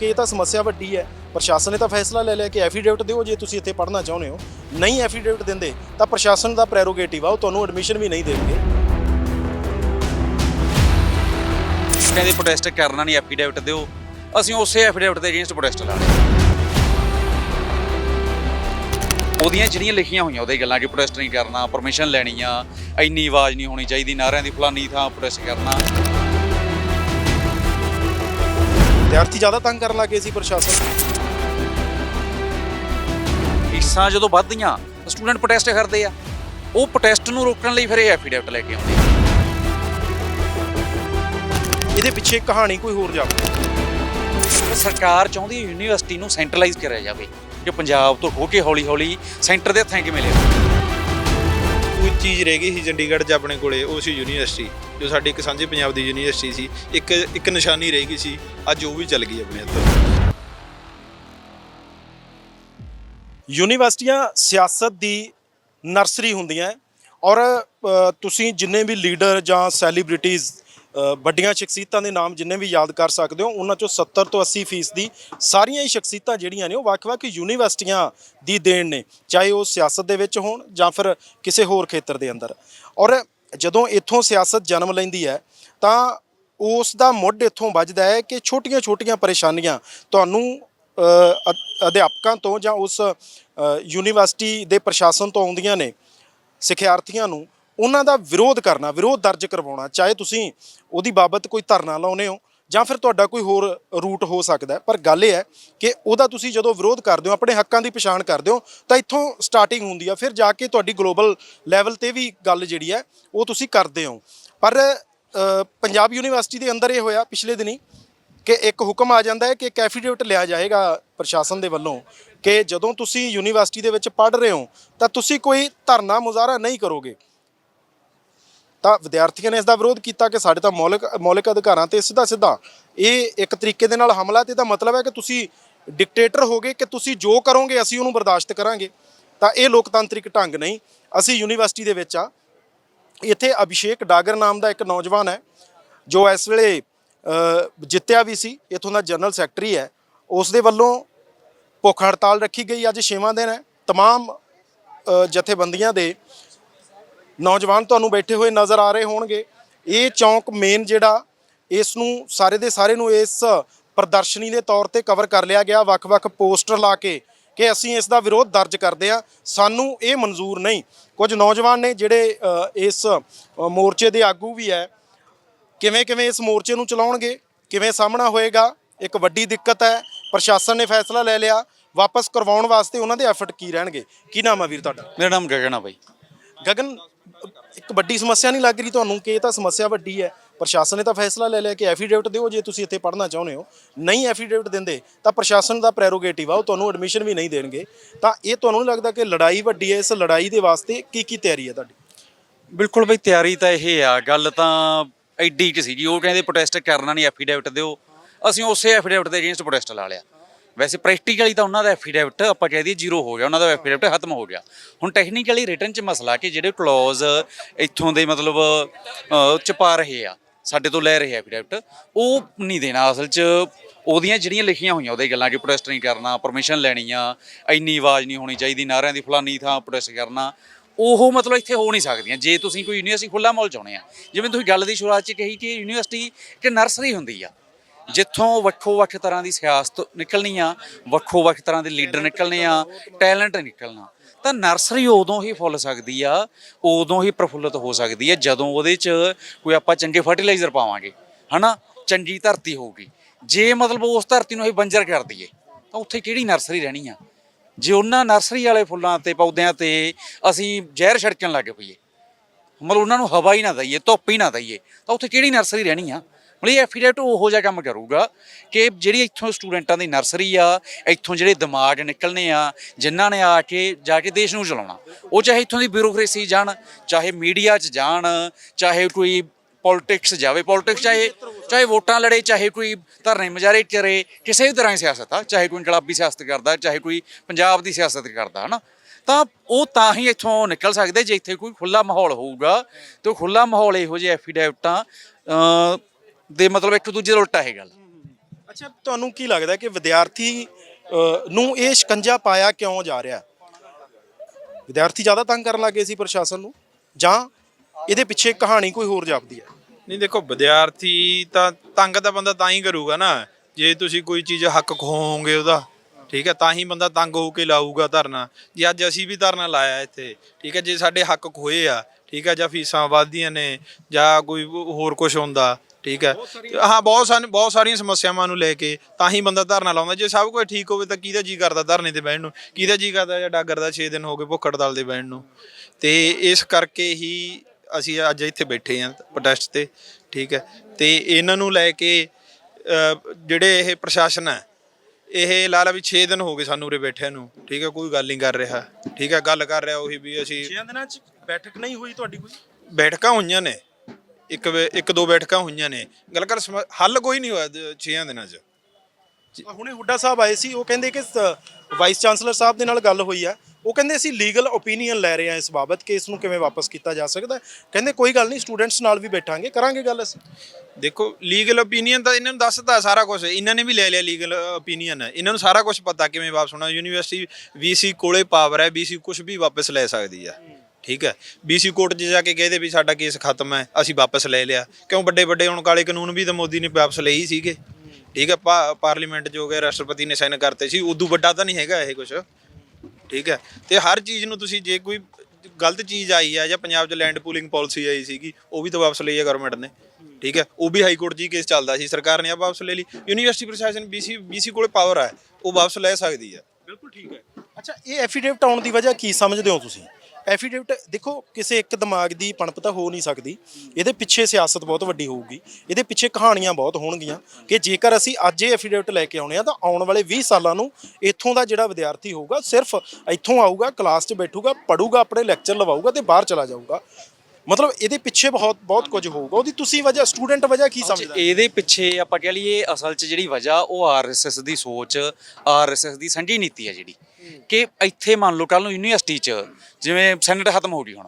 ਕਿ ਇਹ ਤਾਂ ਸਮੱਸਿਆ ਵੱਡੀ ਹੈ, ਪ੍ਰਸ਼ਾਸਨ ਨੇ ਤਾਂ ਫੈਸਲਾ ਲੈ ਲਿਆ ਕਿ ਐਫੀਡੇਵਿਟ ਦਿਓ, ਜੇ ਤੁਸੀਂ ਇੱਥੇ ਪੜ੍ਹਨਾ ਚਾਹੁੰਦੇ ਹੋ। ਨਹੀਂ ਐਫੀਡੇਵਿਟ ਦਿੰਦੇ, ਤਾਂ ਪ੍ਰਸ਼ਾਸਨ ਦਾ ਪ੍ਰੈਰੋਗੇਟਿਵ ਆ, ਉਹ ਤੁਹਾਨੂੰ ਐਡਮਿਸ਼ਨ ਵੀ ਨਹੀਂ ਦੇਣਗੇ। ਕਹਿੰਦੇ ਪ੍ਰੋਟੈਸਟ ਕਰਨਾ ਨਹੀਂ ਐਫੀਡੇਵਿਟ ਦਿਓ। ਅਸੀਂ ਉਸੇ ਐਫੀਡੇਵਿਟ ਦੇ ਅਗੇਂਸਟ ਪ੍ਰੋਟੈਸਟ ਲਾਣੇ ਉਹਦੀਆਂ ਜਿਹੜੀਆਂ ਲਿਖੀਆਂ ਹੋਈਆਂ, ਉਹਦੇ ਗੱਲਾਂ ਕਿ ਪ੍ਰੋਟੈਸਟ ਨਹੀਂ ਕਰਨਾ ਪਰਮਿਸ਼ਨ ਲੈਣੀ ਆ ਇੰਨੀ ਆਵਾਜ਼ ਨਹੀਂ ਹੋਣੀ ਚਾਹੀਦੀ, ਨਾਰਿਆਂ ਦੀ ਫਲਾਨੀ ਥਾਂ ਪ੍ਰੋਟੈਸਟ ਕਰਨਾ। ਵਿਦਿਆਰਥੀ ਜ਼ਿਆਦਾ ਤੰਗ ਕਰਨ ਲੱਗੇ ਸੀ ਪ੍ਰਸ਼ਾਸਨ। ਫੀਸਾਂ ਜਦੋਂ ਵੱਧਦੀਆਂ ਸਟੂਡੈਂਟ ਪ੍ਰੋਟੈਸਟ ਕਰਦੇ ਆ। ਉਹ ਪ੍ਰੋਟੈਸਟ ਨੂੰ ਰੋਕਣ ਲਈ ਫਿਰ ਇਹ ਐਫੀਡੇਵਿਟ ਲੈ ਕੇ ਆਉਂਦੇ ਆ। ਇਹਦੇ ਪਿੱਛੇ ਕਹਾਣੀ ਕੋਈ ਹੋਰ ਜਾਵੇ। ਸਰਕਾਰ ਚਾਹੁੰਦੀ ਹੈ ਯੂਨੀਵਰਸਿਟੀ ਨੂੰ ਸੈਂਟਰਲਾਈਜ਼ ਕਰਿਆ ਜਾਵੇ ਕਿ ਪੰਜਾਬ ਤੋਂ ਹੋ ਕੇ ਹੌਲੀ ਹੌਲੀ ਸੈਂਟਰ ਦੇ ਹੱਥਾਂ ਕਿਵੇਂ ਲਿਆ ਕੋਈ ਚੀਜ਼ ਰਹਿ ਗਈ ਸੀ ਚੰਡੀਗੜ੍ਹ 'ਚ ਆਪਣੇ ਕੋਲੇ, ਉਹ ਸੀ ਯੂਨੀਵਰਸਿਟੀ, ਜੋ ਸਾਡੀ ਇੱਕ ਸਾਂਝੇ ਪੰਜਾਬ ਦੀ ਯੂਨੀਵਰਸਿਟੀ ਸੀ, ਇੱਕ ਇੱਕ ਨਿਸ਼ਾਨੀ ਰਹਿ ਗਈ ਸੀ, ਅੱਜ ਉਹ ਵੀ ਚੱਲ ਗਈ ਆਪਣੇ ਹੱਥੋਂ ਯੂਨੀਵਰਸਿਟੀਆਂ ਸਿਆਸਤ ਦੀ ਨਰਸਰੀ ਹੁੰਦੀਆਂ ਔਰ ਤੁਸੀਂ ਜਿੰਨੇ ਵੀ ਲੀਡਰ ਜਾਂ ਸੈਲੀਬ੍ਰਿਟੀਜ਼ ਵੱਡੀਆਂ ਸ਼ਖਸੀਅਤਾਂ ਦੇ ਨਾਮ ਜਿੰਨੇ ਵੀ ਯਾਦ ਕਰ ਸਕਦੇ ਹੋ ਉਹਨਾਂ ਚੋਂ 70 ਤੋਂ 80% ਫੀਸਦੀ ਸਾਰੀਆਂ ਹੀ ਸ਼ਖਸੀਅਤਾਂ ਜਿਹੜੀਆਂ ਨੇ ਉਹ ਵੱਖ-ਵੱਖ ਯੂਨੀਵਰਸਿਟੀਆਂ ਦੀ ਦੇਣ ਨੇ ਚਾਹੇ ਉਹ ਸਿਆਸਤ ਦੇ ਵਿੱਚ ਹੋਣ ਜਾਂ ਫਿਰ ਕਿਸੇ ਹੋਰ ਖੇਤਰ ਦੇ ਅੰਦਰ। ਔਰ ਜਦੋਂ ਇੱਥੋਂ ਸਿਆਸਤ ਜਨਮ ਲੈਂਦੀ ਹੈ ਤਾਂ ਉਸ ਦਾ ਮੁੱਢ ਇੱਥੋਂ ਵੱਜਦਾ ਹੈ ਕਿ ਛੋਟੀਆਂ-ਛੋਟੀਆਂ ਪਰੇਸ਼ਾਨੀਆਂ ਤੁਹਾਨੂੰ ਅ, ਅਧਿਆਪਕਾਂ ਤੋਂ ਜਾਂ ਉਸ ਯੂਨੀਵਰਸਿਟੀ ਦੇ ਪ੍ਰਸ਼ਾਸਨ ਤੋਂ ਆਉਂਦੀਆਂ ਨੇ ਸਿੱਖਿਆਰਥੀਆਂ ਨੂੰ ਉਹਨਾਂ ਦਾ ਵਿਰੋਧ ਕਰਨਾ, ਵਿਰੋਧ ਦਰਜ ਕਰਵਾਉਣਾ, ਚਾਹੇ ਤੁਸੀਂ ਉਹਦੀ ਬਾਬਤ ਕੋਈ ਧਰਨਾ ਲਾਉਨੇ ਹੋ ਜਾਂ ਫਿਰ ਤੁਹਾਡਾ ਕੋਈ ਹੋਰ ਰੂਟ ਹੋ ਸਕਦਾ ਪਰ ਗੱਲ ਇਹ ਹੈ ਕਿ ਉਹਦਾ ਤੁਸੀਂ ਜਦੋਂ ਵਿਰੋਧ ਕਰਦੇ ਹੋ, ਆਪਣੇ ਹੱਕਾਂ ਦੀ ਪਛਾਣ ਕਰਦੇ ਹੋ, ਤਾਂ ਇੱਥੋਂ ਸਟਾਰਟਿੰਗ ਹੁੰਦੀ ਆ। ਫਿਰ ਜਾ ਕੇ ਤੁਹਾਡੀ ਗਲੋਬਲ ਲੈਵਲ ਤੇ ਵੀ ਗੱਲ ਜਿਹੜੀ ਹੈ, ਉਹ ਤੁਸੀਂ ਕਰਦੇ ਹੋ। ਪਰ ਪੰਜਾਬ ਯੂਨੀਵਰਸਿਟੀ ਦੇ ਅੰਦਰ ਇਹ ਹੋਇਆ ਪਿਛਲੇ ਦਿਨੀ ਕਿ ਇੱਕ ਹੁਕਮ ਆ ਜਾਂਦਾ ਹੈ ਕਿ ਇੱਕ ਐਫੀਡੇਵਿਟ ਲਿਆ ਜਾਏਗਾ ਪ੍ਰਸ਼ਾਸਨ ਦੇ ਵੱਲੋਂ ਕਿ ਜਦੋਂ ਤੁਸੀਂ ਯੂਨੀਵਰਸਿਟੀ ਦੇ ਵਿੱਚ ਪੜ੍ਹ ਰਹੇ ਹੋ, ਤਾਂ ਤੁਸੀਂ ਕੋਈ ਧਰਨਾ ਮੁਜ਼ਾਹਰਾ ਨਹੀਂ ਕਰੋਗੇ। ਤਾਂ ਵਿਦਿਆਰਥੀਆਂ ਨੇ ਇਸ ਦਾ ਵਿਰੋਧ ਕੀਤਾ ਕਿ ਸਾਡੇ ਤਾਂ ਮੌਲਿਕ ਮੌਲਿਕ ਅਧਿਕਾਰਾਂ ਤੇ ਸਿੱਧਾ ਸਿੱਧਾ ਇਹ ਇੱਕ ਤਰੀਕੇ ਦੇ ਨਾਲ ਹਮਲਾ ਤੇ ਦਾ ਮਤਲਬ ਹੈ ਕਿ ਤੁਸੀਂ ਡਿਕਟੇਟਰ ਹੋਗੇ ਕਿ ਤੁਸੀਂ ਜੋ ਕਰੋਗੇ ਅਸੀਂ ਉਹਨੂੰ ਬਰਦਾਸ਼ਤ ਕਰਾਂਗੇ ਤਾਂ ਇਹ ਲੋਕਤਾਂਤਰਿਕ ਢੰਗ ਨਹੀਂ ਅਸੀਂ ਯੂਨੀਵਰਸਿਟੀ ਦੇ ਵਿੱਚ ਆ ਇੱਥੇ ਅਭਿਸ਼ੇਕ ਡਾਗਰ ਨਾਮ ਦਾ ਇੱਕ ਨੌਜਵਾਨ ਹੈ ਜੋ ਇਸ ਵੇਲੇ ਅ, ਜਿੱਤਿਆ ਵੀ ਸੀ ਇਥੋਂ ਦਾ ਜਨਰਲ ਸੈਕਟਰੀ ਹੈ ਉਸ ਦੇ ਵੱਲੋਂ ਭੁੱਖ ਹੜਤਾਲ ਰੱਖੀ ਗਈ ਅੱਜ ਛੇਵਾਂ ਦਿਨ ਹੈ तमाम ਅ, ਜਥੇਬੰਦੀਆਂ ਦੇ ਨੌਜਵਾਨ ਤੁਹਾਨੂੰ ਬੈਠੇ ਹੋਏ ਨਜ਼ਰ ਆ ਰਹੇ ਹੋਣਗੇ। ਇਹ ਚੌਂਕ ਮੇਨ ਜਿਹੜਾ ਇਸ ਨੂੰ ਸਾਰੇ ਦੇ ਸਾਰੇ ਨੂੰ ਇਸ ਪ੍ਰਦਰਸ਼ਨੀ ਦੇ ਤੌਰ ਤੇ ਕਵਰ ਕਰ ਲਿਆ ਗਿਆ। ਵੱਖ-ਵੱਖ ਪੋਸਟਰ ਲਾ ਕੇ ਕਿ ਅਸੀਂ ਇਸ ਦਾ ਵਿਰੋਧ ਦਰਜ ਕਰਦੇ ਆ ਸਾਨੂੰ ਇਹ ਮਨਜ਼ੂਰ ਨਹੀਂ। ਕੁਝ ਨੌਜਵਾਨ ਨੇ ਜਿਹੜੇ ਇਸ ਮੋਰਚੇ ਦੇ ਆਗੂ ਵੀ ਹੈ ਕਿਵੇਂ ਕਿਵੇਂ ਇਸ ਮੋਰਚੇ ਨੂੰ ਚਲਾਉਣਗੇ ਕਿਵੇਂ ਸਾਹਮਣਾ ਹੋਏਗਾ ਇੱਕ ਵੱਡੀ ਦਿੱਕਤ ਹੈ। ਪ੍ਰਸ਼ਾਸਨ ਨੇ ਫੈਸਲਾ ਲੈ ਲਿਆ। ਵਾਪਸ ਕਰਵਾਉਣ ਵਾਸਤੇ ਉਹਨਾਂ ਦੇ ਐਫਰਟ ਕੀ ਰਹਿਣਗੇ? ਕੀ ਨਾਮ ਹੈ ਵੀਰ ਤੁਹਾਡਾ? ਮੇਰਾ ਨਾਮ ਗਗਨ ਆ ਬਾਈ। ਗਗਨ ਇੱਕ ਵੱਡੀ ਸਮੱਸਿਆ ਨਹੀਂ ਲੱਗ ਰਹੀ ਤੁਹਾਨੂੰ ਕਿ ਇਹ ਤਾਂ ਸਮੱਸਿਆ ਵੱਡੀ ਹੈ। ਪ੍ਰਸ਼ਾਸਨ ਨੇ ਤਾਂ ਫੈਸਲਾ ਲੈ ਲਿਆ ਕਿ ਐਫੀਡੇਵਿਟ ਦਿਓ ਜੇ ਤੁਸੀਂ ਇੱਥੇ ਪੜ੍ਹਨਾ ਚਾਹੁੰਦੇ ਹੋ। ਨਹੀਂ ਐਫੀਡੇਵਿਟ ਦਿੰਦੇ, ਤਾਂ ਪ੍ਰਸ਼ਾਸਨ ਦਾ ਪ੍ਰੈਰੋਗੇਟਿਵ ਆ, ਉਹ ਤੁਹਾਨੂੰ ਐਡਮਿਸ਼ਨ ਵੀ ਨਹੀਂ ਦੇਣਗੇ। ਤਾਂ ਇਹ ਤੁਹਾਨੂੰ ਨਹੀਂ ਲੱਗਦਾ ਕਿ ਲੜਾਈ ਵੱਡੀ ਹੈ, ਇਸ ਲੜਾਈ ਦੇ ਵਾਸਤੇ ਕੀ ਕੀ ਤਿਆਰੀ ਹੈ ਤੁਹਾਡੀ? ਬਿਲਕੁਲ ਬਈ, ਤਿਆਰੀ ਤਾਂ ਇਹ ਆ, ਗੱਲ ਤਾਂ ਐਡੀ ਚ ਸੀ ਜੀ ਉਹ ਕਹਿੰਦੇ ਪ੍ਰੋਟੈਸਟ ਕਰਨਾ ਨਹੀਂ, ਐਫੀਡੇਵਿਟ ਦਿਓ। ਅਸੀਂ ਉਸੇ ਐਫੀਡੇਵਿਟ ਦੇ ਅਗੇਂਸਟ ਪ੍ਰੋਟੈਸਟ ਲਾ ਲਿਆ। ਵੈਸੇ ਪ੍ਰੈਕਟੀਕਲੀ ਤਾਂ ਉਹਨਾਂ ਦਾ ਐਫੀਡੇਵਿਟ ਆਪਾਂ ਕਹਿ ਦਈਏ ਜ਼ੀਰੋ ਹੋ ਗਿਆ ਉਹਨਾਂ ਦਾ ਐਫੀਡੇਵਿਟ ਖਤਮ ਹੋ ਗਿਆ। ਹੁਣ ਟੈਕਨੀਕਲੀ ਰਿਟਨ ਚ ਮਸਲਾ ਕਿ ਜਿਹੜੇ ਕਲੌਜ਼ ਇੱਥੋਂ ਦੇ ਮਤਲਬ ਅਹ, ਚ ਪਾ ਰਹੇ ਆ ਸਾਡੇ ਤੋਂ ਲੈ ਰਹੇ ਐਫੀਡੇਵਿਟ ਉਹ ਨਹੀਂ ਦੇਣਾ ਅਸਲ ਚ। ਉਹਦੀਆਂ ਜਿਹੜੀਆਂ ਲਿਖੀਆਂ ਹੋਈਆਂ ਉਹਦੇ ਗੱਲਾਂ ਕਿ ਪ੍ਰੋਟੈਸਟ ਨਹੀਂ ਕਰਨਾ ਪਰਮਿਸ਼ਨ ਲੈਣੀ ਆ ਇੰਨੀ ਆਵਾਜ਼ ਨਹੀਂ ਹੋਣੀ ਚਾਹੀਦੀ ਨਾਰਿਆਂ ਦੀ ਫਲਾਨੀ ਥਾਂ ਪ੍ਰੋਟੈਸਟ ਕਰਨਾ ਉਹ ਮਤਲਬ ਇੱਥੇ ਹੋ ਨਹੀਂ ਸਕਦੀਆਂ। ਜੇ ਤੁਸੀਂ ਕੋਈ ਯੂਨੀਵਰਸਿਟੀ ਖੁੱਲਾ ਮਾਹੌਲ ਚਾਹੁੰਦੇ ਆ ਜਿਵੇਂ ਤੁਸੀਂ ਗੱਲ ਦੀ ਸ਼ੁਰੂਆਤ 'ਚ ਕਹੀ ਕਿ ਯੂਨੀਵਰਸਿਟੀ ਕਿ ਨਰਸਰੀ ਹੁੰਦੀ ਆ ਜਿੱਥੋਂ ਵੱਖੋ ਵੱਖ ਤਰ੍ਹਾਂ ਦੀ ਸਿਆਸਤ ਨਿਕਲਣੀ ਆ ਵੱਖੋ ਵੱਖ ਤਰ੍ਹਾਂ ਦੇ ਲੀਡਰ ਨਿਕਲਣੇ ਆ, ਟੈਲੈਂਟ ਨਿਕਲਣਾ। ਤਾਂ ਨਰਸਰੀ ਉਦੋਂ ਹੀ ਫੁੱਲ ਸਕਦੀ ਆ, ਉਦੋਂ ਹੀ ਪ੍ਰਫੁੱਲਤ ਹੋ ਸਕਦੀ ਆ, ਜਦੋਂ ਉਹਦੇ 'ਚ ਕੋਈ ਆਪਾਂ ਚੰਗੇ ਫਰਟੀਲਾਈਜ਼ਰ ਪਾਵਾਂਗੇ, ਹਨਾ? ਚੰਗੀ ਧਰਤੀ ਹੋਊਗੀ। ਜੇ ਮਤਲਬ ਉਸ ਧਰਤੀ ਨੂੰ ਅਸੀਂ ਬੰਜਰ ਕਰ ਦਈਏ, ਤਾਂ ਉੱਥੇ ਕਿਹੜੀ ਨਰਸਰੀ ਰਹਿਣੀ ਆ? ਜੇ ਉਹਨਾਂ ਨਰਸਰੀ ਵਾਲੇ ਫੁੱਲਾਂ ਤੇ, ਪੌਦਿਆਂ ਤੇ ਅਸੀਂ ਜ਼ਹਿਰ ਛਿੜਕਣ ਲੱਗ ਪਈਏ, ਮਤਲਬ ਉਹਨਾਂ ਨੂੰ ਹਵਾ ਹੀ ਨਾ ਦਈਏ, ਧੁੱਪ ਹੀ ਨਾ ਦਈਏ, ਤਾਂ ਉੱਥੇ ਕਿਹੜੀ ਨਰਸਰੀ ਰਹਿਣੀ ਆ? ਮਤਲਬ ਇਹ ਐਫੀਡੇਟ ਉਹੋ ਜਿਹਾ ਕੰਮ ਕਰੂਗਾ ਕਿ ਜਿਹੜੀ ਇੱਥੋਂ ਸਟੂਡੈਂਟਾਂ ਦੀ ਨਰਸਰੀ ਆ, ਇੱਥੋਂ ਜਿਹੜੇ ਦਿਮਾਗ ਨਿਕਲਨੇ ਆ, ਜਿਨ੍ਹਾਂ ਨੇ ਆ ਕੇ ਜਾ ਕੇ ਦੇਸ਼ ਨੂੰ ਚਲਾਉਣਾ। ਉਹ ਚਾਹੇ ਇੱਥੋਂ ਦੀ ਬਿਊਰੋਕ੍ਰੇਸੀ ਜਾਣ, ਚਾਹੇ ਮੀਡੀਆ 'ਚ ਜਾਣ, ਚਾਹੇ ਕੋਈ ਪੋਲਿਟਿਕਸ ਜਾਵੇ ਪੋਲਿਟਿਕਸ ਚਾਹੇ ਚਾਹੇ ਵੋਟਾਂ ਲੜੇ, ਚਾਹੇ ਕੋਈ ਧਰਨੇ ਮੁਜ਼ਾਹਰੇ ਕਰੇ, ਕਿਸੇ ਵੀ ਤਰ੍ਹਾਂ ਦੀ ਸਿਆਸਤ ਆ, ਚਾਹੇ ਕੋਈ ਇਨਕਲਾਬੀ ਸਿਆਸਤ ਕਰਦਾ, ਚਾਹੇ ਕੋਈ ਪੰਜਾਬ ਦੀ ਸਿਆਸਤ ਕਰਦਾ, ਹਨਾ? ਤਾਂ ਉਹ ਤਾਂ ਹੀ ਇੱਥੋਂ ਨਿਕਲ ਸਕਦੇ ਜੇ ਇੱਥੇ ਕੋਈ ਖੁੱਲਾ ਮਾਹੌਲ ਹੋਊਗਾ। ਤੇ ਉਹ ਖੁੱਲਾ ਮਾਹੌਲ ਇਹੋ ਜਿਹੇ ਐਫੀਡੈਵਿਟਾਂ ਦੇ ਮਤਲਬ ਇੱਕ ਦੂਜੇ ਦਾ ਉਲਟਾ ਹੈ ਗੱਲ ਅੱਛਾ ਤੁਹਾਨੂੰ ਕੀ ਲੱਗਦਾ ਕਿ ਵਿਦਿਆਰਥੀ ਅ, ਨੂੰ ਇਹ ਸ਼ਿਕੰਜਾ ਪਾਇਆ ਕਿਉਂ ਜਾ ਰਿਹਾ? ਵਿਦਿਆਰਥੀ ਜ਼ਿਆਦਾ ਤੰਗ ਕਰਨ ਲੱਗੇ ਸੀ ਪ੍ਰਸ਼ਾਸਨ ਨੂੰ? ਜਾਂ ਇਹਦੇ ਪਿੱਛੇ ਕਹਾਣੀ ਕੋਈ ਹੋਰ ਜਾਪਦੀ ਹੈ? ਨਹੀਂ ਦੇਖੋ ਵਿਦਿਆਰਥੀ ਤਾਂ ਤੰਗ ਤਾਂ ਬੰਦਾ ਤਾਂ ਹੀ ਕਰੂਗਾ ਨਾ। ਜੇ ਤੁਸੀਂ ਕੋਈ ਚੀਜ਼ ਹੱਕ ਖੋਹੋਗੇ ਉਹਦਾ ਠੀਕ ਹੈ ਤਾਂ ਹੀ ਬੰਦਾ ਤੰਗ ਹੋ ਕੇ ਲਾਊਗਾ ਧਰਨਾ। ਜੇ ਅੱਜ ਅਸੀਂ ਵੀ ਧਰਨਾ ਲਾਇਆ ਇੱਥੇ ਠੀਕ ਹੈ ਜੇ ਸਾਡੇ ਹੱਕ ਖੋਏ ਆ ਠੀਕ ਹੈ ਜਾਂ ਫੀਸਾਂ ਵੱਧਦੀਆਂ ਨੇ ਜਾਂ ਕੋਈ ਹੋਰ ਕੁਝ ਹੁੰਦਾ ਠੀਕ ਹੈ। ਹਾਂ ਬਹੁਤ ਸਾਰੀਆਂ ਬਹੁਤ ਸਾਰੀਆਂ ਸਮੱਸਿਆਵਾਂ ਨੂੰ ਲੈ ਕੇ ਤਾਂ ਹੀ ਬੰਦਾ ਧਰਨਾ ਲਾਉਂਦਾ। ਜੇ ਸਭ ਕੁਝ ਠੀਕ ਹੋਵੇ ਤਾਂ ਕਿਹਦਾ ਜੀ ਕਰਦਾ ਧਰਨੇ ਤੇ ਬਹਿਣ ਨੂੰ? ਕਿਹਦਾ ਜੀ ਕਰਦਾ ਜਾਂ ਡਾਗਰ ਦਾ 6 ਦਿਨ ਹੋ ਗਏ ਭੁੱਖ ਹੜਤਾਲ ਦੇ ਬਹਿਣ ਨੂੰ? ਤੇ ਇਸ ਕਰਕੇ ਹੀ ਅਸੀਂ ਅੱਜ ਇੱਥੇ ਬੈਠੇ ਆਂ ਪ੍ਰੋਟੈਸਟ ਤੇ ਠੀਕ ਹੈ। ਤੇ ਇਹਨਾਂ ਨੂੰ ਲੈ ਕੇ ਜਿਹੜੇ ਇਹ ਪ੍ਰਸ਼ਾਸਨ ਹੈ ਇਹ ਲਾ ਲਾ ਵੀ 6 ਦਿਨ ਹੋ ਗਏ ਸਾਨੂੰ ਉਰੇ ਬੈਠਿਆਂ ਨੂੰ ਠੀਕ ਹੈ। ਕੋਈ ਗੱਲ ਨਹੀਂ ਕਰ ਰਿਹਾ ਠੀਕ ਹੈ। ਗੱਲ ਕਰ ਰਿਹਾ ਉਹੀ ਵੀ ਅਸੀਂ 6 ਦਿਨਾਂ 'ਚ ਬੈਠਕ ਨਹੀਂ ਹੋਈ ਤੁਹਾਡੀ ਕੋਈ? ਬੈਠਕਾਂ ਹੋਈਆਂ ਨੇ। ਇੱਕ ਵੇ- ਇੱਕ ਦੋ ਬੈਠਕਾਂ ਹੋਈਆਂ ਨੇ। ਗੱਲ ਕਰ ਸਮ- ਹੱਲ ਕੋਈ ਨਹੀਂ ਹੋਇਆ 6 ਦਿਨਾਂ 'ਚ। ਹੁਣੇ ਹੁੱਡਾ ਸਾਹਿਬ ਆਏ ਸੀ ਉਹ ਕਹਿੰਦੇ ਕਿ ਵਾਈਸ ਚਾਂਸਲਰ ਸਾਹਿਬ ਦੇ ਨਾਲ ਗੱਲ ਹੋਈ ਆ। ਉਹ ਕਹਿੰਦੇ ਅਸੀਂ ਲੀਗਲ ਓਪੀਨੀਅਨ ਲੈ ਰਹੇ ਹਾਂ ਇਸ ਬਾਬਤ ਕਿ ਇਸ ਨੂੰ ਕਿਵੇਂ ਵਾਪਸ ਕੀਤਾ ਜਾ ਸਕਦਾ। ਹੈ। ਕਹਿੰਦੇ ਕੋਈ ਗੱਲ ਨਹੀਂ ਸਟੂਡੈਂਟਸ ਨਾਲ ਵੀ ਬੈਠਾਂਗੇ ਕਰਾਂਗੇ ਗੱਲ ਅਸੀਂ। ਦੇਖੋ ਲੀਗਲ ਓਪੀਨੀਅਨ ਤਾਂ ਇਹਨਾਂ ਨੂੰ ਦੱਸਦਾ ਸਾਰਾ ਕੁਝ ਇਹਨਾਂ ਨੇ ਵੀ ਲੈ ਲਿਆ ਲੀਗਲ ਓਪੀਨੀਅਨ ਇਹਨਾਂ ਨੂੰ ਸਾਰਾ ਕੁਝ ਪਤਾ ਕਿਵੇਂ ਵਾਪਸ ਹੋਣਾ। ਯੂਨੀਵਰਸਿਟੀ ਵੀਸੀ ਕੋਲੇ ਪਾਵਰ ਹੈ ਵੀਸੀ ਕੁਝ ਵੀ ਵਾਪਸ ਲੈ ਸਕਦੀ ਆ। ਠੀਕ ਹੈ? ਬੀਸੀ ਕੋਰਟ 'ਚ ਜਾ ਕੇ ਕਹਦੇ ਵੀ ਸਾਡਾ ਕੇਸ ਖਤਮ ਹੈ, ਅਸੀਂ ਵਾਪਸ ਲੈ ਲਿਆ। ਕਿਉਂ ਵੱਡੇ ਵੱਡੇ ਹੁਣ ਕਾਲੇ ਕਾਨੂੰਨ ਵੀ ਤਾਂ ਮੋਦੀ ਨੇ ਵਾਪਸ ਲਏ ਹੀ ਸੀਗੇ। ਠੀਕ ਹੈ? ਪਾ- ਪਾਰਲੀਮੈਂਟ ਜੋ ਹੋ ਰਾਸ਼ਟਰਪਤੀ ਨੇ ਸਾਈਨ ਕਰਤੇ ਸੀ, ਉਦੋਂ ਵੱਡਾ ਤਾਂ ਨਹੀਂ ਹੈਗਾ ਇਹ ਕੁਝ ਠੀਕ ਹੈ? ਤੇ ਹਰ ਚੀਜ਼ ਨੂੰ ਤੁਸੀਂ ਜੇ ਕੋਈ ਗਲਤ ਚੀਜ਼ ਆਈ ਹੈ ਜਾਂ ਪੰਜਾਬ 'ਚ ਲੈਂਡ ਪੂਲਿੰਗ ਪਾਲਿਸੀ ਆਈ ਸੀਗੀ, ਉਹ ਵੀ ਤਾਂ ਵਾਪਸ ਲਈ ਹੈ ਗਵਰਨਮੈਂਟ ਨੇ। ਠੀਕ ਹੈ? ਉਹ ਵੀ ਹਾਈ ਕੋਰਟ 'ਚ ਹੀ ਕੇਸ ਚੱਲਦਾ ਸੀ, ਸਰਕਾਰ ਨੇ ਆ ਵਾਪਸ ਲੈ ਲਈ। ਯੂਨੀਵਰਸਿਟੀ ਪ੍ਰਸ਼ਾਸਨ ਬੀਸੀ ਬੀਸੀ ਕੋਲੇ ਪਾਵਰ ਹੈ, ਉਹ ਵਾਪਸ ਲੈ ਸਕਦੀ ਹੈ। ਬਿਲਕੁਲ ਠੀਕ ਹੈ। ਅੱਛਾ, ਇਹ ਐਫੀਡੇਵਿਟ ਆਉਣ ਦੀ ਵਜ੍ਹਾ ਕੀ ਸਮਝਦੇ ਹੋ ਤੁਸੀਂ? ਐਫੀਡੇਵਿਟ ਦੇਖੋ, ਕਿਸੇ ਇੱਕ ਦਿਮਾਗ ਦੀ ਪਣਪ ਤਾਂ ਹੋ ਨਹੀਂ ਸਕਦੀ। ਇਹਦੇ ਪਿੱਛੇ ਸਿਆਸਤ ਬਹੁਤ ਵੱਡੀ ਹੋਊਗੀ। ਇਹਦੇ ਪਿੱਛੇ ਕਹਾਣੀਆਂ ਬਹੁਤ ਹੋਣਗੀਆਂ ਕਿ ਜੇਕਰ ਅਸੀਂ ਅੱਜ ਇਹ ਐਫੀਡੇਵਿਟ ਲੈ ਕੇ ਆਉਣੇ ਆ, ਤਾਂ ਆਉਣ ਵਾਲੇ 20 ਸਾਲਾਂ ਨੂੰ ਇੱਥੋਂ ਦਾ ਜਿਹੜਾ ਵਿਦਿਆਰਥੀ ਹੋਊਗਾ, ਸਿਰਫ ਇੱਥੋਂ ਆਊਗਾ ਕਲਾਸ 'ਚ ਬੈਠੂਗਾ ਪੜੂਗਾ ਆਪਣੇ ਲੈਕਚਰ ਲਵਾਊਗਾ ਤੇ ਬਾਹਰ ਚਲਾ ਜਾਊਗਾ। ਮਤਲਬ ਇਹਦੇ ਪਿੱਛੇ ਬਹੁਤ ਬਹੁਤ ਕੁਝ ਹੋਊਗਾ। ਉਹਦੀ ਤੁਸੀਂ ਵਜ੍ਹਾ ਸਟੂਡੈਂਟ ਵਜ੍ਹਾ ਕੀ ਸਮਝਦਾ ਇਹਦੇ ਪਿੱਛੇ ਆਪਾਂ ਕਹਿ ਲਈਏ ਅਸਲ 'ਚ ਜਿਹੜੀ ਵਜ੍ਹਾ ਉਹ ਆਰਐਸਐਸ ਦੀ ਸੋਚ ਆਰਐਸਐਸ ਦੀ ਸਾਂਝੀ ਨੀਤੀ ਹੈ ਜਿਹੜੀ। ਕਿ ਇੱਥੇ ਮੰਨ ਲਓ ਕੱਲ ਨੂੰ ਯੂਨੀਵਰਸਿਟੀ 'ਚ ਜਿਵੇਂ ਸੈਨੇਟ ਖਤਮ ਹੋ ਗਈ ਹੁਣ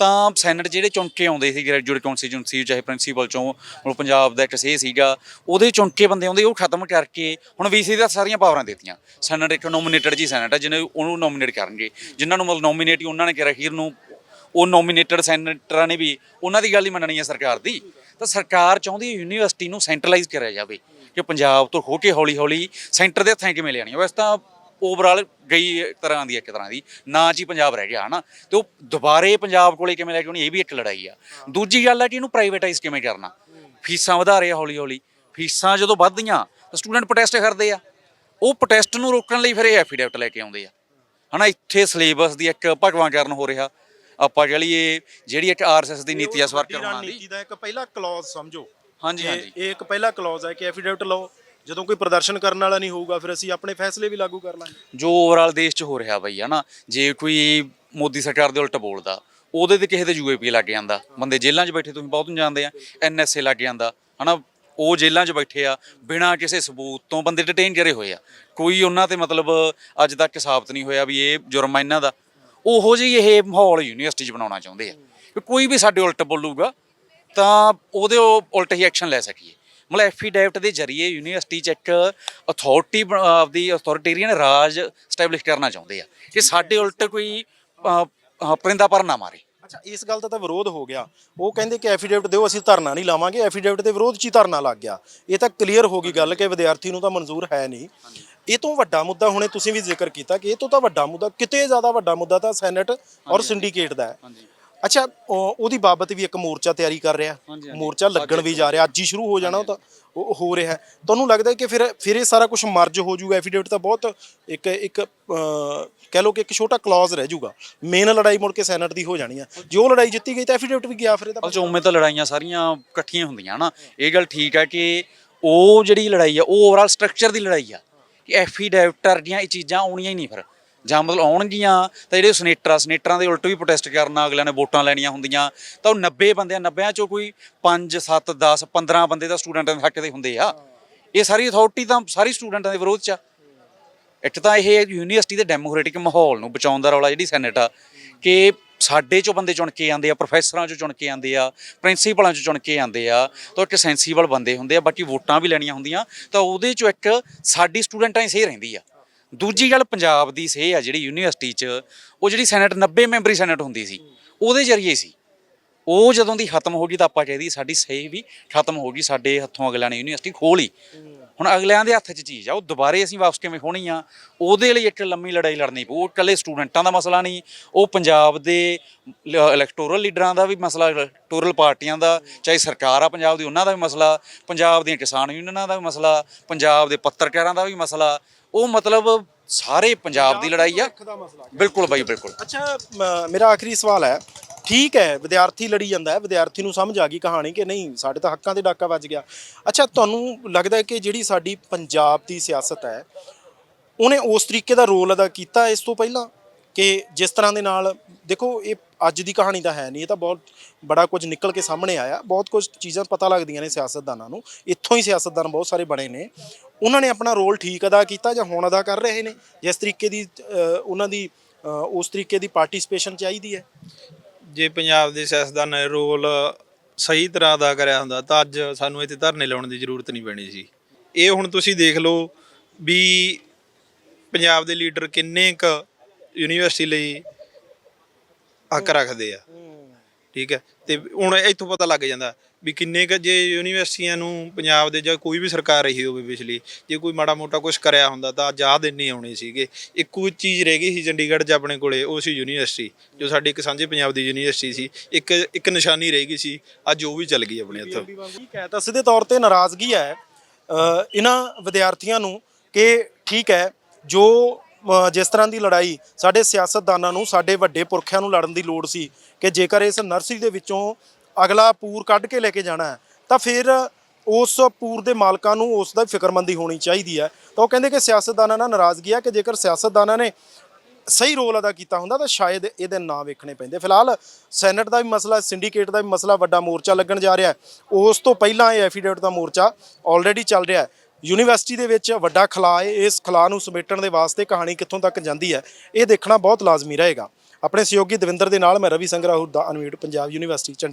ਤਾਂ ਸੈਨੇਟ ਜਿਹੜੇ ਚੁਣਕੇ ਆਉਂਦੇ ਸੀ ਗ੍ਰੈਜੂਏਟ ਕੌਂਸਟੀਚੂਐਂਸੀ ਚਾਹੇ ਪ੍ਰਿੰਸੀਪਲ ਚੋਂ ਹੁਣ ਪੰਜਾਬ ਦਾ ਇੱਕ ਸੇ ਸੀਗਾ ਉਹਦੇ ਚੁਣਕੇ ਬੰਦੇ ਆਉਂਦੇ ਉਹ ਖਤਮ ਕਰਕੇ ਹੁਣ ਵੀਸੀ ਦਾ ਸਾਰੀਆਂ ਪਾਵਰਾਂ ਦਿੱਤੀਆਂ। ਸੈਨੇਟ ਇੱਕ ਨੋਮੀਨੇਟਡ ਜੀ ਸੈਨੇਟ ਹੈ ਜਿਹਨੇ ਉਹਨੂੰ ਨੋਮੀਨੇਟ ਕਰਨਗੇ। ਜਿਨ੍ਹਾਂ ਨੂੰ ਮਤਲਬ ਨੋਮੀਨੇਟ ਹੀ ਉਹਨਾਂ ਨੇ ਕਿਹਾ ਅਖੀਰ ਨੂੰ ਉਹ ਨੋਮੀਨੇਟਡ ਸੈਨੇਟਰਾਂ ਨੇ ਵੀ ਉਹਨਾਂ ਦੀ ਗੱਲ ਹੀ ਮੰਨਣੀ ਹੈ ਸਰਕਾਰ ਦੀ। ਤਾਂ ਸਰਕਾਰ ਚਾਹੁੰਦੀ ਹੈ ਯੂਨੀਵਰਸਿਟੀ ਨੂੰ ਸੈਂਟਰਲਾਈਜ਼ ਕਰਿਆ ਜਾਵੇ ਕਿ ਪੰਜਾਬ ਤੋਂ ਹੋ ਕੇ ਹੌਲੀ ਹੌਲੀ ਸੈਂਟਰ ਦੇ ਹੱਥਾਂ ਕਿਵੇਂ ਲਿਆਣੀ ਵੈਸੇ ਤਾਂ ਓਵਰਆਲ ਗਈ ਇੱਕ ਤਰ੍ਹਾਂ ਦੀ ਇੱਕ ਤਰ੍ਹਾਂ ਦੀ। ਨਾ ਚ ਹੀ ਪੰਜਾਬ ਰਹਿ ਗਿਆ, ਹਨਾ। ਤੇ ਉਹ ਦੁਬਾਰੇ ਪੰਜਾਬ ਕੋਲੇ ਕਿਵੇਂ ਲੈ ਕੇ ਆਉਣੀ ਇਹ ਵੀ ਇੱਕ ਲੜਾਈ ਆ। ਦੂਜੀ ਗੱਲ ਹੈ ਕਿ ਇਹਨੂੰ ਪ੍ਰਾਈਵੇਟਾਈਜ਼ ਕਿਵੇਂ ਕਰਨਾ। ਫੀਸਾਂ ਵਧਾ ਰਹੇ ਆ ਹੌਲੀ ਹੌਲੀ ਫੀਸਾਂ ਜਦੋਂ ਵੱਧਦੀਆਂ, ਤਾਂ ਸਟੂਡੈਂਟ ਪ੍ਰੋਟੈਸਟ ਕਰਦੇ ਆ। ਉਹ ਪ੍ਰੋਟੈਸਟ ਨੂੰ ਰੋਕਣ ਲਈ ਫਿਰ ਇਹ ਐਫੀਡੈਵਿਟ ਲੈ ਕੇ ਆਉਂਦੇ ਆ। ਹਨਾ, ਇੱਥੇ ਸਿਲੇਬਸ ਦੀ ਇੱਕ ਭਗਵਾਂਕਰਨ ਹੋ ਰਿਹਾ। ਆਪਾਂ ਲਈਏ ਜਿਹੜੀ ਇੱਕ ਆਰਐਸਐਸ ਦੀ ਨੀਤੀ ਆ ਸਵਰ ਕਰਵਾਉਣ ਦੀ। ਨੀਤੀ ਦਾ ਇੱਕ ਪਹਿਲਾ ਕਲੌਜ਼ ਸਮਝੋ। ਹਾਂਜੀ ਹਾਂਜੀ। ਇਹ ਇੱਕ ਪਹਿਲਾ ਕਲੌਜ਼ ਹੈ ਕਿ ਐਫੀਡੇਵਿਟ ਲਓ। ਜਦੋਂ ਕੋਈ ਪ੍ਰਦਰਸ਼ਨ ਕਰਨ ਵਾਲਾ ਨਹੀਂ ਹੋਊਗਾ ਫਿਰ ਅਸੀਂ ਆਪਣੇ ਫੈਸਲੇ ਵੀ ਲਾਗੂ ਕਰ ਲਾਂਗੇ। ਜੋ ਓਵਰਆਲ ਦੇਸ਼ 'ਚ ਹੋ ਰਿਹਾ ਬਈ ਹਨਾ? ਜੇ ਕੋਈ ਮੋਦੀ ਸਰਕਾਰ ਦੇ ਉਲਟ ਬੋਲਦਾ ਉਹਦੇ ਤੇ ਕਿਸੇ ਤੇ ਯੂਏਪੀ ਲੱਗ ਜਾਂਦਾ। ਬੰਦੇ ਜੇਲ੍ਹਾਂ 'ਚ ਬੈਠੇ ਤੁਸੀਂ ਬਹੁਤ ਨੂੰ ਜਾਣਦੇ ਆ ਐਨਐਸਏ ਲੱਗ ਜਾਂਦਾ ਹਨਾ? ਉਹ ਜੇਲ੍ਹਾਂ 'ਚ ਬੈਠੇ ਆ ਬਿਨਾਂ ਕਿਸੇ ਸਬੂਤ ਤੋਂ ਬੰਦੇ ਡਿਟੇਨ ਕਰੇ ਹੋਏ ਆ। ਕੋਈ ਉਹਨਾਂ ਤੇ ਮਤਲਬ ਅੱਜ ਤੱਕ ਸਾਬਤ ਨਹੀਂ ਹੋਇਆ ਵੀ ਇਹ ਜੁਰਮ ਇਹਨਾਂ ਦਾ। ਉਹੋ ਜਿਹੀ ਇਹ ਮਾਹੌਲ ਯੂਨੀਵਰਸਿਟੀ 'ਚ ਬਣਾਉਣਾ ਚਾਹੁੰਦੇ ਆ ਕਿ ਕੋਈ ਵੀ ਸਾਡੇ ਉਲਟ ਬੋਲੂਗਾ ਤਾਂ ਉਹਦੇ ਉਲਟ ਹੀ ਐਕਸ਼ਨ ਲੈ ਸਕੀਏ। ਮਤਲਬ ਐਫੀਡੈਵਿਟ ਦੇ ਜ਼ਰੀਏ ਯੂਨੀਵਰਸਿਟੀ ਚ ਇੱਕ ਅਥਾਰਟੀ ਆਪਦੀ ਅਥਾਰਟੇਰੀਅਨ ਰਾਜ ਸਟੈਬਲਿਸ਼ ਕਰਨਾ ਚਾਹੁੰਦੇ ਆ ਕਿ ਸਾਡੇ ਉਲਟ ਕੋਈ ਪਰਿੰਦਾ ਪਰ ਨਾ ਮਾਰੇ। ਅੱਛਾ, ਇਸ ਗੱਲ ਦਾ ਤਾਂ ਵਿਰੋਧ ਹੋ ਗਿਆ। ਉਹ ਕਹਿੰਦੇ ਕਿ ਐਫੀਡੇਵਿਟ ਦਿਓ, ਅਸੀਂ ਧਰਨਾ ਨਹੀਂ ਲਾਵਾਂਗੇ। ਐਫੀਡੇਵਿਟ ਦੇ ਵਿਰੋਧ 'ਚ ਹੀ ਧਰਨਾ ਲੱਗ ਗਿਆ। ਇਹ ਤਾਂ ਕਲੀਅਰ ਹੋ ਗਈ ਗੱਲ ਕਿ ਵਿਦਿਆਰਥੀ ਨੂੰ ਤਾਂ ਮਨਜ਼ੂਰ ਹੈ ਨਹੀਂ। ਇਹ ਤੋਂ ਵੱਡਾ ਮੁੱਦਾ ਹੁਣੇ ਤੁਸੀਂ ਵੀ ਜ਼ਿਕਰ ਕੀਤਾ ਕਿ ਇਹ ਤੋਂ ਤਾਂ ਵੱਡਾ ਮੁੱਦਾ ਕਿਤੇ ਜ਼ਿਆਦਾ ਵੱਡਾ ਮੁੱਦਾ ਤਾਂ ਸੈਨੇਟ ਔਰ ਸਿੰਡੀਕੇਟ ਦਾ ਹੈ। ਹਾਂਜੀ। ਅੱਛਾ ਉਹ- ਉਹਦੀ ਬਾਬਤ ਵੀ ਇੱਕ ਮੋਰਚਾ ਤਿਆਰੀ ਕਰ ਰਿਹਾ। ਹਾਂਜੀ, ਹਾਂਜੀ। ਮੋਰਚਾ ਲੱਗਣ ਵੀ ਜਾ ਰਿਹਾ ਅੱਜ ਹੀ ਸ਼ੁਰੂ ਹੋ ਜਾਣਾ ਉਹ ਤਾਂ ਉਹ ਹੋ ਰਿਹਾ ਹੈ। ਤੁਹਾਨੂੰ ਲੱਗਦਾ ਹੈ ਕਿ ਫਿਰ ਫਿਰ ਇਹ ਸਾਰਾ ਕੁਝ ਮਰਜ ਹੋ ਜਾਊਗਾ? ਐਫੀਡੇਵਿਟ ਤਾਂ ਬਹੁਤ ਇੱਕ ਇੱਕ ਅਹ, ਕਹਿ ਲਓ ਕਿ ਇੱਕ ਛੋਟਾ ਕਲੌਜ਼ ਰਹਿ ਜਾਊਗਾ। ਮੇਨ ਲੜਾਈ ਮੁੜ ਕੇ ਸੈਨੇਟ ਦੀ ਹੋ ਜਾਣੀ ਹੈ। ਜੇ ਉਹ ਲੜਾਈ ਜਿੱਤੀ ਗਈ ਤਾਂ ਐਫੀਡੇਵਿਟ ਵੀ ਗਿਆ ਫਿਰ ਇਹਦਾ ਅਸਲ 'ਚ ਉਵੇਂ ਤਾਂ ਲੜਾਈਆਂ ਸਾਰੀਆਂ ਇਕੱਠੀਆਂ ਹੁੰਦੀਆਂ ਨਾ ਇਹ ਗੱਲ ਠੀਕ ਹੈ ਕਿ ਉਹ ਜਿਹੜੀ ਲੜਾਈ ਆ ਉਹ ਓਵਰਆਲ ਸਟਰਕਚਰ ਦੀ ਲੜਾਈ ਆ। ਕਿ ਐਫੀਡੈਵਿਟਰ ਦੀਆਂ ਇਹ ਚੀਜ਼ਾਂ ਆਉਣੀਆਂ ਹੀ ਨਹੀਂ ਫਿਰ। ਜਾਂ ਮਤਲਬ ਆਉਣਗੀਆਂ ਤਾਂ ਜਿਹੜੇ ਸਨੇਟਰ ਆ ਸਨੇਟਰਾਂ ਦੇ ਉਲਟ ਵੀ ਪ੍ਰੋਟੈਸਟ ਕਰਨਾ ਅਗਲਿਆਂ ਨੇ ਵੋਟਾਂ ਲੈਣੀਆਂ ਹੁੰਦੀਆਂ। ਤਾਂ ਉਹ 90 ਬੰਦਿਆਂ 90 ਚੋਂ ਕੋਈ 5 7 10 15 ਬੰਦੇ ਤਾਂ ਸਟੂਡੈਂਟਾਂ ਦੇ ਹੱਕ ਦੇ ਹੁੰਦੇ ਆ। ਇਹ ਸਾਰੀ ਅਥਾਰਟੀ ਤਾਂ ਸਾਰੀ ਸਟੂਡੈਂਟਾਂ ਦੇ ਵਿਰੋਧ 'ਚ ਆ। ਇੱਕ ਤਾਂ ਇਹ ਯੂਨੀਵਰਸਿਟੀ ਦੇ ਡੈਮੋਕ੍ਰੈਟਿਕ ਮਾਹੌਲ ਨੂੰ ਬਚਾਉਣ ਦਾ ਰੌਲਾ ਜਿਹੜੀ ਸੈਨੇਟ ਆ, ਕਿ ਸਾਡੇ ਚੋਂ ਬੰਦੇ ਚੁਣ ਕੇ ਆਉਂਦੇ ਆ ਪ੍ਰੋਫੈਸਰਾਂ ਚੋਂ ਚੁਣ ਕੇ ਆਉਂਦੇ ਆ ਪ੍ਰਿੰਸੀਪਲਾਂ ਚੋਂ ਚੁਣ ਕੇ ਆਉਂਦੇ ਆ, ਤਾਂ ਇੱਕ ਸੈਂਸੀਬਲ ਬੰਦੇ ਹੁੰਦੇ ਆ, ਬਾਕੀ ਵੋਟਾਂ ਵੀ ਲੈਣੀਆਂ ਹੁੰਦੀਆਂ, ਤਾਂ ਉਹਦੇ ਚੋਂ ਇੱਕ ਸਾਡੀ ਸਟੂਡੈਂਟਾਂ ਹੀ ਸੇਹ ਰਹਿੰਦੀ ਆ। ਦੂਜੀ ਗੱਲ ਪੰਜਾਬ ਦੀ ਸੇਹ ਆ, ਜਿਹੜੀ ਯੂਨੀਵਰਸਿਟੀ 'ਚ, ਉਹ ਜਿਹੜੀ ਸੈਨੇਟ 90 ਮੈਂਬਰੀ ਸੈਨੇਟ ਹੁੰਦੀ ਸੀ, ਉਹਦੇ ਜ਼ਰੀਏ ਸੀ। ਉਹ ਜਦੋਂ ਦੀ ਖਤਮ ਹੋ ਗਈ ਤਾਂ ਆਪਾਂ ਚਾਹੀਦੀ ਸਾਡੀ ਸੇਹ ਵੀ ਖਤਮ ਹੋ ਗਈ, ਸਾਡੇ ਹੱਥੋਂ ਅਗਲਿਆਂ ਨੇ ਯੂਨੀਵਰਸਿਟੀ ਖੋਹ ਲਈ। ਹੁਣ ਅਗਲਿਆਂ ਦੇ ਹੱਥ 'ਚ ਚੀਜ਼ ਆ ਉਹ ਦੁਬਾਰੇ ਅਸੀਂ ਵਾਪਸ ਕਿਵੇਂ ਖੋਣੀ ਆ ਉਹਦੇ ਲਈ ਇੱਕ ਲੰਮੀ ਲੜਾਈ ਲੜਨੀ ਪਊ ਉਹ ਇਕੱਲੇ ਸਟੂਡੈਂਟਾਂ ਦਾ ਮਸਲਾ ਨਹੀਂ ਉਹ ਪੰਜਾਬ ਦੇ ਇਲੈਕਟੋਰਲ ਲੀਡਰਾਂ ਦਾ ਵੀ ਮਸਲਾ ਇਲੈਕਟੋਰਲ ਪਾਰਟੀਆਂ ਦਾ ਚਾਹੇ ਸਰਕਾਰ ਆ ਪੰਜਾਬ ਦੀ ਉਹਨਾਂ ਦਾ ਵੀ ਮਸਲਾ ਪੰਜਾਬ ਦੀਆਂ ਕਿਸਾਨ ਯੂਨੀਅਨਾਂ ਦਾ ਵੀ ਮਸਲਾ ਪੰਜਾਬ ਦੇ ਪੱਤਰਕਾਰਾਂ ਦਾ ਵੀ ਮਸਲਾ ਉਹ ਮਤਲਬ ਸਾਰੇ ਪੰਜਾਬ ਦੀ ਲੜਾਈ ਆ। ਬਿਲਕੁਲ ਬਾਈ ਬਿਲਕੁਲ। ਅੱਛਾ ਮੇਰਾ ਆਖਰੀ ਸਵਾਲ ਹੈ ਠੀਕ ਹੈ, ਵਿਦਿਆਰਥੀ ਲੜੀ ਜਾਂਦਾ ਹੈ, ਵਿਦਿਆਰਥੀ ਨੂੰ ਸਮਝ ਆ ਗਈ ਕਹਾਣੀ ਕਿ ਨਹੀਂ, ਸਾਡੇ ਤਾਂ ਹੱਕਾਂ 'ਤੇ ਡਾਕਾ ਵੱਜ ਗਿਆ। ਅੱਛਾ, ਤੁਹਾਨੂੰ ਲੱਗਦਾ ਹੈ ਕਿ ਜਿਹੜੀ ਸਾਡੀ ਪੰਜਾਬ ਦੀ ਸਿਆਸਤ ਹੈ, ਉਹਨੇ ਉਸ ਤਰੀਕੇ ਦਾ ਰੋਲ ਅਦਾ ਕੀਤਾ ਇਸ ਤੋਂ ਪਹਿਲਾਂ? ਕਿ ਜਿਸ ਤਰ੍ਹਾਂ ਦੇ ਨਾਲ, ਦੇਖੋ, ਇਹ ਅੱਜ ਦੀ ਕਹਾਣੀ ਤਾਂ ਹੈ ਨਹੀਂ, ਇਹ ਤਾਂ ਬਹੁਤ ਬੜਾ ਕੁਝ ਨਿਕਲ ਕੇ ਸਾਹਮਣੇ ਆਇਆ। ਬਹੁਤ ਕੁਝ ਚੀਜ਼ਾਂ ਪਤਾ ਲੱਗਦੀਆਂ ਨੇ ਸਿਆਸਤਦਾਨਾਂ ਨੂੰ। ਇੱਥੋਂ ਹੀ ਸਿਆਸਤਦਾਨ ਬਹੁਤ ਸਾਰੇ ਬਣੇ ਨੇ। ਉਹਨਾਂ ਨੇ ਆਪਣਾ ਰੋਲ ਠੀਕ ਅਦਾ ਕੀਤਾ ਜਾਂ ਹੁਣ ਅਦਾ ਕਰ ਰਹੇ ਨੇ? ਜਿਸ ਤਰੀਕੇ ਦੀ ਉਹਨਾਂ ਦੀ ਉਸ ਤਰੀਕੇ ਦੀ ਪਾਰਟਿਸਿਪੇਸ਼ਨ ਚਾਹੀਦੀ ਹੈ? ਜੇ ਪੰਜਾਬ ਦੇ ਸਿਆਸਤਦਾਨ ਨੇ ਰੋਲ ਸਹੀ ਤਰ੍ਹਾਂ ਅਦਾ ਕਰਿਆ ਹੁੰਦਾ, ਤਾਂ ਅੱਜ ਸਾਨੂੰ ਇੱਥੇ ਧਰਨੇ ਲਾਉਣ ਦੀ ਜ਼ਰੂਰਤ ਨਹੀਂ ਪੈਣੀ ਸੀ। ਇਹ ਹੁਣ ਤੁਸੀਂ ਦੇਖ ਲਓ ਵੀ ਪੰਜਾਬ ਦੇ ਲੀਡਰ ਕਿੰਨੇ ਕ ਯੂਨੀਵਰਸਿਟੀ ਲਈ ਹੱਕ ਰੱਖਦੇ ਆ। ਠੀਕ ਹੈ? ਤੇ ਹੁਣ ਇੱਥੋਂ ਪਤਾ ਲੱਗ ਜਾਂਦਾ ਵੀ ਕਿੰਨੇ ਕ ਜੇ ਯੂਨੀਵਰਸਿਟੀਆਂ ਨੂੰ ਪੰਜਾਬ ਦੇ ਜਾਂ ਕੋਈ ਵੀ ਸਰਕਾਰ ਰਹੀ ਹੋਵੇ ਪਿਛਲੀ, ਜੇ ਕੋਈ ਮਾੜਾ ਮੋਟਾ ਕੁਝ ਕਰਿਆ ਹੁੰਦਾ ਤਾਂ ਅੱਜ ਆਹ ਦਿਨ ਆਉਣੇ ਸੀਗੇ। ਇੱਕੋ ਚੀਜ਼ ਰਹਿ ਗਈ ਸੀ ਚੰਡੀਗੜ੍ਹ 'ਚ ਆਪਣੇ ਕੋਲੇ, ਉਹ ਸੀ ਯੂਨੀਵਰਸਿਟੀ, ਜੋ ਸਾਡੀ ਇੱਕ ਸਾਂਝੇ ਪੰਜਾਬ ਦੀ ਯੂਨੀਵਰਸਿਟੀ ਸੀ। ਇੱਕ ਇੱਕ ਨਿਸ਼ਾਨੀ ਰਹਿ ਗਈ ਸੀ, ਅੱਜ ਉਹ ਵੀ ਚੱਲ ਗਈ ਆਪਣੇ ਇੱਥੋਂ। ਠੀਕ ਹੈ ਤਾਂ ਸਿੱਧੇ ਤੌਰ ਤੇ ਨਾਰਾਜ਼ਗੀ ਹੈ ਇਹਨਾਂ ਵਿਦਿਆਰਥੀਆਂ ਨੂੰ ਕਿ ਠੀਕ ਹੈ, ਜੋ ਜਿਸ ਤਰ੍ਹਾਂ ਦੀ ਲੜਾਈ ਸਾਡੇ ਸਿਆਸਤਦਾਨਾਂ ਨੂੰ, ਸਾਡੇ ਵੱਡੇ ਪੁਰਖਿਆਂ ਨੂੰ ਲੜਨ ਦੀ ਲੋੜ ਸੀ ਕਿ ਜੇਕਰ ਇਸ ਨਰਸਰੀ ਦੇ ਵਿੱਚੋਂ ਅਗਲਾ ਪੂਰ ਕੱਢ ਕੇ ਲੈ ਕੇ ਜਾਣਾ ਹੈ, ਤਾਂ ਫਿਰ ਉਸ ਪੂਰ ਦੇ ਮਾਲਕਾਂ ਨੂੰ ਉਸ ਦਾ ਫਿਕਰਮੰਦੀ ਹੋਣੀ ਚਾਹੀਦੀ ਹੈ। ਤਾਂ ਉਹ ਕਹਿੰਦੇ ਕਿ ਸਿਆਸਤਦਾਨਾਂ ਨਾਲ ਨਾਰਾਜ਼ਗੀ ਹੈ ਕਿ ਜੇਕਰ ਸਿਆਸਤਦਾਨਾਂ ਨੇ ਸਹੀ ਰੋਲ ਅਦਾ ਕੀਤਾ ਹੁੰਦਾ, ਤਾਂ ਸ਼ਾਇਦ ਇਹਦੇ ਨਾਂ ਵੇਖਣੇ ਪੈਂਦੇ। ਫਿਲਹਾਲ ਸੈਨੇਟ ਦਾ ਵੀ ਮਸਲਾ, ਸਿੰਡੀਕੇਟ ਦਾ ਵੀ ਮਸਲਾ ਵੱਡਾ ਮੋਰਚਾ ਲੱਗਣ ਜਾ ਰਿਹਾ ਉਸ ਤੋਂ ਪਹਿਲਾਂ ਇਹ ਐਫੀਡੇਵਿਟ ਦਾ ਮੋਰਚਾ ਆਲਰੇਡੀ ਚੱਲ ਰਿਹਾ ਹੈ। ਯੂਨੀਵਰਸਿਟੀ ਦੇ ਵਿੱਚ ਵੱਡਾ ਖਲਾ ਹੈ, ਇਸ ਖਲਾ ਨੂੰ ਸਮੇਟਣ ਦੇ ਵਾਸਤੇ ਕਹਾਣੀ ਕਿੱਥੋਂ ਤੱਕ ਜਾਂਦੀ ਹੈ, ਇਹ ਦੇਖਣਾ ਬਹੁਤ ਲਾਜ਼ਮੀ ਰਹੇਗਾ। ਆਪਣੇ ਸਹਿਯੋਗੀ ਦਵਿੰਦਰ ਦੇ ਨਾਲ ਮੈਂ ਰਵੀ ਸੰਗਰਾਹੁਰ ਦਾ ਅਨਮਿਊਟ, ਪੰਜਾਬ ਯੂਨੀਵਰਸਿਟੀ, ਚੰਡੀਗੜ੍ਹ।